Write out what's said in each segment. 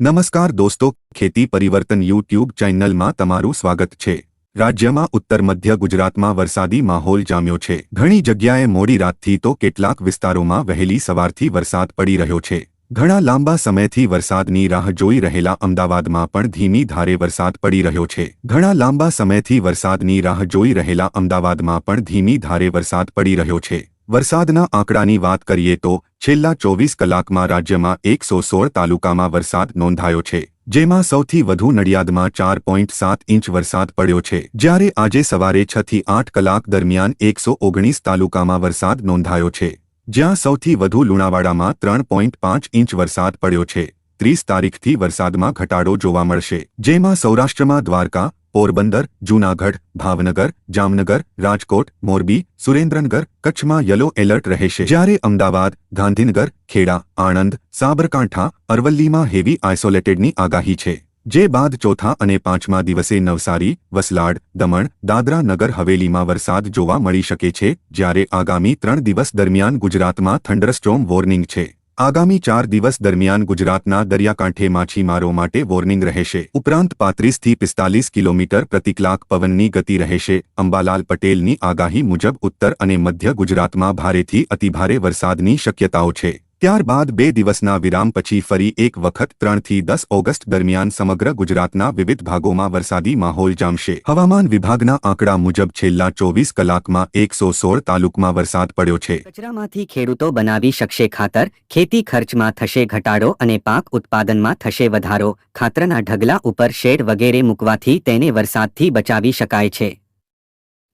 નમસ્કાર દોસ્તો, ખેતી પરિવર્તન યુટ્યુબ ચેનલમાં તમારું સ્વાગત છે. રાજ્યમાં ઉત્તર મધ્ય ગુજરાતમાં વરસાદી માહોલ જામ્યો છે. ઘણી જગ્યાએ મોડી રાતથી તો કેટલાક વિસ્તારોમાં વહેલી સવારથી વરસાદ પડી રહ્યો છે. ઘણા લાંબા સમયથી વરસાદની રાહ જોઈ રહેલા અમદાવાદમાં પણ ધીમી ધારે વરસાદ પડી રહ્યો છે. ઘણા લાંબા સમયથી વરસાદની રાહ જોઈ રહેલા અમદાવાદમાં પણ ધીમી ધારે વરસાદ પડી રહ્યો છે. વરસાદના આંકડાની વાત કરીએ તો છેલ્લા ચોવીસ કલાકમાં રાજ્યમાં એકસો સોળ તાલુકામાં વરસાદ નોંધાયો છે, જેમાં સૌથી વધુ નડિયાદમાં ચાર પોઈન્ટ સાત ઇંચ વરસાદ પડ્યો છે. જ્યારે આજે સવારે છથી આઠ કલાક દરમિયાન એકસો ઓગણીસ તાલુકામાં વરસાદ નોંધાયો છે, જ્યાં સૌથી વધુ લુણાવાડામાં ત્રણ પોઈન્ટ પાંચ ઇંચ વરસાદ પડ્યો છે. ત્રીસ તારીખથી વરસાદમાં ઘટાડો જોવા મળશે, જેમાં સૌરાષ્ટ્રમાં દ્વારકા પોરબંદર, જૂનાગઢ, ભાવનગર, જામનગર, રાજકોટ, મોરબી, સુરેન્દ્રનગર, કચ્છમાં યલો એલર્ટ રહેશે. જ્યારે અમદાવાદ, ગાંધીનગર, ખેડા, આણંદ, સાબરકાંઠા, અરવલ્લીમાં હેવી આઇસોલેટેડની આગાહી છે. જે બાદ ચોથા અને પાંચમા દિવસે નવસારી, વસલાડ, દમણ, દાદરા નગર હવેલીમાં વરસાદ જોવા મળી શકે છે, જ્યારે આગામી ત્રણ દિવસ દરમિયાન ગુજરાતમાં થંડરસ્ટોમ વોર્નિંગ છે. આગામી ચાર દિવસ દરમિયાન ગુજરાતના દરિયાકાંઠે માછીમારો માટે વોર્નિંગ રહેશે. ઉપરાંત પાંત્રીસથી પિસ્તાલીસ કિલોમીટર પ્રતિકલાક પવનની ગતિ રહેશે. અંબાલાલ પટેલની આગાહી મુજબ ઉત્તર અને મધ્ય ગુજરાતમાં ભારેથી અતિભારે વરસાદની શક્યતાઓ છે. ત્યારબાદ બે દિવસના વિરામ પછી ફરી એક વખત ત્રણથી દસ ઓગસ્ટ દરમિયાન સમગ્ર ગુજરાતના વિવિધ ભાગોમાં વરસાદી માહોલ જામશે. હવામાન વિભાગના આંકડા મુજબ છેલ્લા ચોવીસ કલાકમાં એકસો સોળ તાલુકમાં વરસાદ પડ્યો છે. કચરામાંથી ખેડૂતો બનાવી શકશે ખાતર, ખેતી ખર્ચમાં થશે ઘટાડો અને પાક ઉત્પાદનમાં થશે વધારો. ખાતરના ઢગલા ઉપર શેડ વગેરે મૂકવાથી તેને વરસાદથી બચાવી શકાય છે.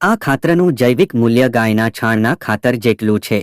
આ ખાતરનું જૈવિક મૂલ્ય ગાયના છાણના ખાતર જેટલું છે.